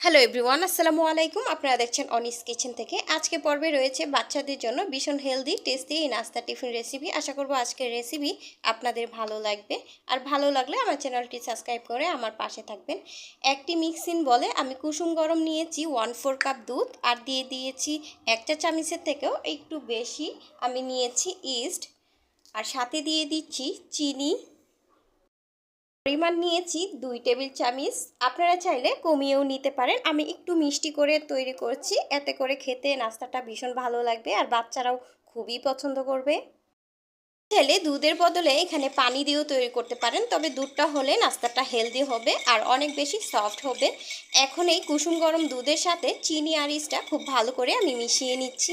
Hello everyone আসসালামু আলাইকুম। আপনারা দেখছেন অনিস কিচেন থেকে। আজকে পর্বে রয়েছে বাচ্চাদের জন্য ভীষণ হেলদি টেস্টি এই নাস্তা টিফিন রেসিপি আশা করব আজকের রেসিপি আপনাদের ভালো লাগবে। আর ভালো লাগলে আমার চ্যানেলটি সাবস্ক্রাইব করে আমার পাশে থাকবেন। একটি মিক্সিন বলে আমি কুসুম গরম নিয়েছি ওয়ান ফোর কাপ দুধ আর দিয়ে দিয়েছি একটা চামিচের থেকেও একটু বেশি। আমি নিয়েছি ইস্ট আর সাথে দিয়ে দিচ্ছি চিনি। পরিমাণ নিয়েছি দুই টেবিল চামিচ। আপনারা চাইলে কমিয়েও নিতে পারেন। আমি একটু মিষ্টি করে তৈরি করছি। এতে করে খেতে নাস্তাটা ভীষণ ভালো লাগবে আর বাচ্চারাও খুবই পছন্দ করবে। চাইলে দুধের বদলে এখানে পানি দিয়েও তৈরি করতে পারেন। তবে দুধটা হলে নাস্তাটা হেলদি হবে আর অনেক বেশি সফট হবে। এখন এই কুসুম গরম দুধের সাথে চিনি আর ইসটা খুব ভালো করে আমি মিশিয়ে নিচ্ছি।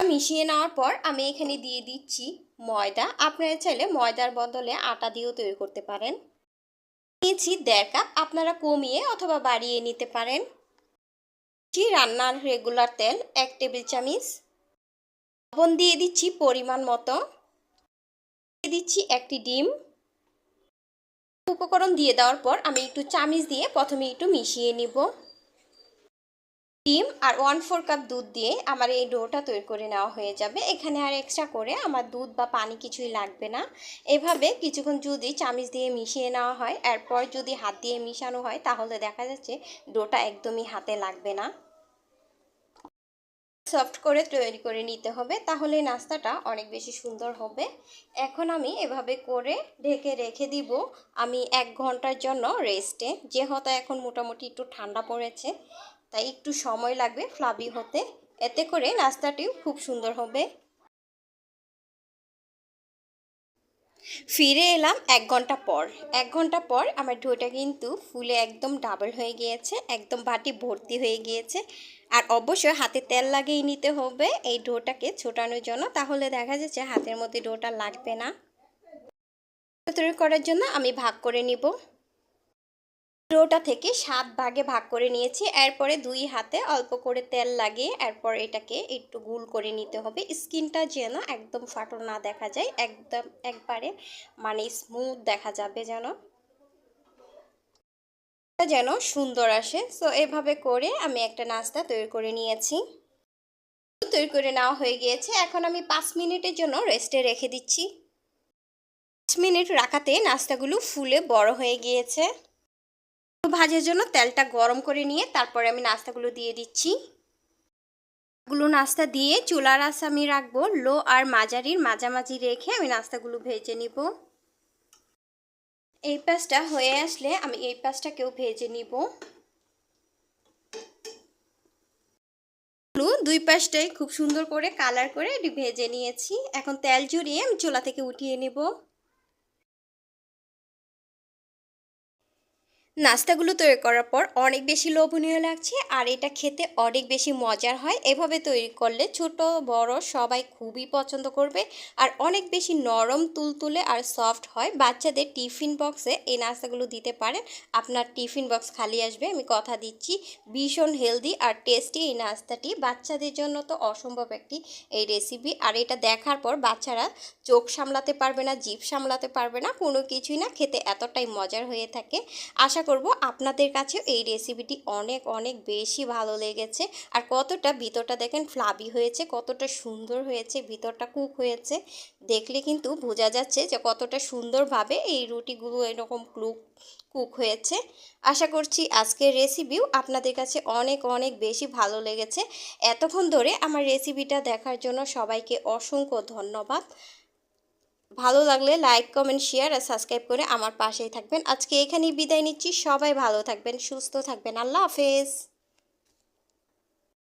মিশিয়ে নেওয়ার পর আমি এখানে দিয়ে দিচ্ছি ময়দা, আপনারা চাইলে ময়দার বদলে আটা দিয়েও তৈরি করতে পারেন। নিয়েছি দেড় কাপ, আপনারা কমিয়ে অথবা বাড়িয়ে নিতে পারেন। রান্নার রেগুলার তেল, এক টেবিল চামিচ। লবণ দিয়ে দিচ্ছি পরিমাণ মতো। দিয়ে দিচ্ছি একটি ডিম। উপকরণ দিয়ে দেওয়ার পর আমি একটু চামিচ দিয়ে প্রথমে একটু মিশিয়ে নিব। ডিম আর ওয়ান ফোর কাপ দুধ দিয়ে আমার এই ডোটা তৈরি করে নেওয়া হয়ে যাবে। এখানে আর এক্সট্রা করে আমার দুধ বা পানি কিছুই লাগবে না। এভাবে কিছুক্ষণ যদি চামিচ দিয়ে মিশিয়ে নেওয়া হয়, এরপর যদি হাত দিয়ে মিশানো হয়, তাহলে দেখা যাচ্ছে ডোটা একদমই হাতে লাগবে না। সফট করে তৈরি করে নিতে হবে, তাহলে নাস্তাটা অনেক বেশি সুন্দর হবে। এখন আমি এভাবে করে ঢেকে রেখে দিব, আমি এক ঘণ্টার জন্য রেস্টে যেহেতু এখন মোটামুটি একটু ঠান্ডা পড়েছে, তাই একটু সময় লাগবে ফ্লাবি হতে। এতে করে নাস্তাটিও খুব সুন্দর হবে। ফিরে এলাম এক ঘণ্টা পর। এক ঘণ্টা পর আমার ঢোটা কিন্তু ফুলে একদম ডাবল হয়ে গিয়েছে, একদম বাটি ভর্তি হয়ে গিয়েছে। আর অবশ্যই হাতে তেল লাগিয়ে নিতে হবে এই ডোটাকে ছোটানোর জন্য। তাহলে দেখা যাচ্ছে হাতের মধ্যে ডোটা লাগবে না। তৈরি করার জন্য আমি ভাগ করে নিব। ডোটা থেকে সাত ভাগে ভাগ করে নিয়েছি। এরপরে দুই হাতে অল্প করে তেল লাগিয়ে এরপর এটাকে একটু গুল করে নিতে হবে। স্কিনটা যেন একদম ফাটল না দেখা যায়, একদম একবারে মানে স্মুথ দেখা যাবে যেন। যেন সুন্দর আসে। সো এভাবে করে আমি একটা নাস্তা তৈরি করে নিয়েছি। তৈরি করে নেওয়া হয়ে গিয়েছে। এখন আমি পাঁচ মিনিটের জন্য রেস্টে রেখে দিচ্ছি। পাঁচ মিনিট রাখাতে নাস্তাগুলো ফুলে বড় হয়ে গিয়েছে। ভাজার জন্য তেলটা গরম করে নিয়ে তারপরে আমি নাস্তাগুলো দিয়ে দিচ্ছি। গুলো নাস্তা দিয়ে চুলার আস আমি রাখব, লো আর মাঝারির মাঝামাঝি রেখে আমি নাস্তাগুলো ভেজে নিব। এই পাশটা হয়ে আসলে আমি এই পাশটাকেও ভেজে নিব। দুই পাশটাই খুব সুন্দর করে কালার করে ভেজে নিয়েছি। এখন তেল জুড়িয়ে আমি চুলা থেকে উঠিয়ে নিব। নাস্তাগুলো তৈরি করার পর অনেক বেশি লোভনীয় লাগছে আর এটা খেতে অনেক বেশি মজার হয়। এভাবে তৈরি করলে ছোট, বড় সবাই খুবই পছন্দ করবে আর অনেক বেশি নরম, তুলতুলে আর সফট হয়। বাচ্চাদের টিফিন বক্সে এই নাস্তাগুলো দিতে পারেন। আপনার টিফিন বক্স খালি আসবে, আমি কথা দিচ্ছি। ভীষণ হেলদি আর টেস্টি এই নাস্তাটি। বাচ্চাদের জন্য তো অসম্ভব একটি এই রেসিপি আর এটা দেখার পর বাচ্চারা চোখ সামলাতে পারবে না, জিভ সামলাতে পারবে না, কোনো কিছুই না, খেতে এতটাই মজার হয়ে থাকে। আশা করব, আপনাদের কাছে এই রেসিপিটি অনেক অনেক বেশি ভালো লেগেছে। আর কতটা ভিতরটা দেখেন ফ্লাবি হয়েছে, কতটা সুন্দর হয়েছে, ভিতরটা কুক হয়েছে। দেখলে কিন্তু বোঝা যাচ্ছে যে কতটা সুন্দরভাবে এই রুটিগুলো এরকম ক্লুক কুক হয়েছে। আশা করছি আজকের রেসিপিও আপনাদের কাছে অনেক অনেক বেশি ভালো লেগেছে। এতক্ষণ ধরে আমার রেসিপিটা দেখার জন্য সবাইকে অসংখ্য ধন্যবাদ। ভালো লাগলে লাইক, কমেন্ট, শেয়ার আর সাবস্ক্রাইব করে আমার পাশেই থাকবেন। আজকে এখানেই বিদায় নিচ্ছি। সবাই ভালো থাকবেন, সুস্থ থাকবেন। আল্লাহ হাফেজ।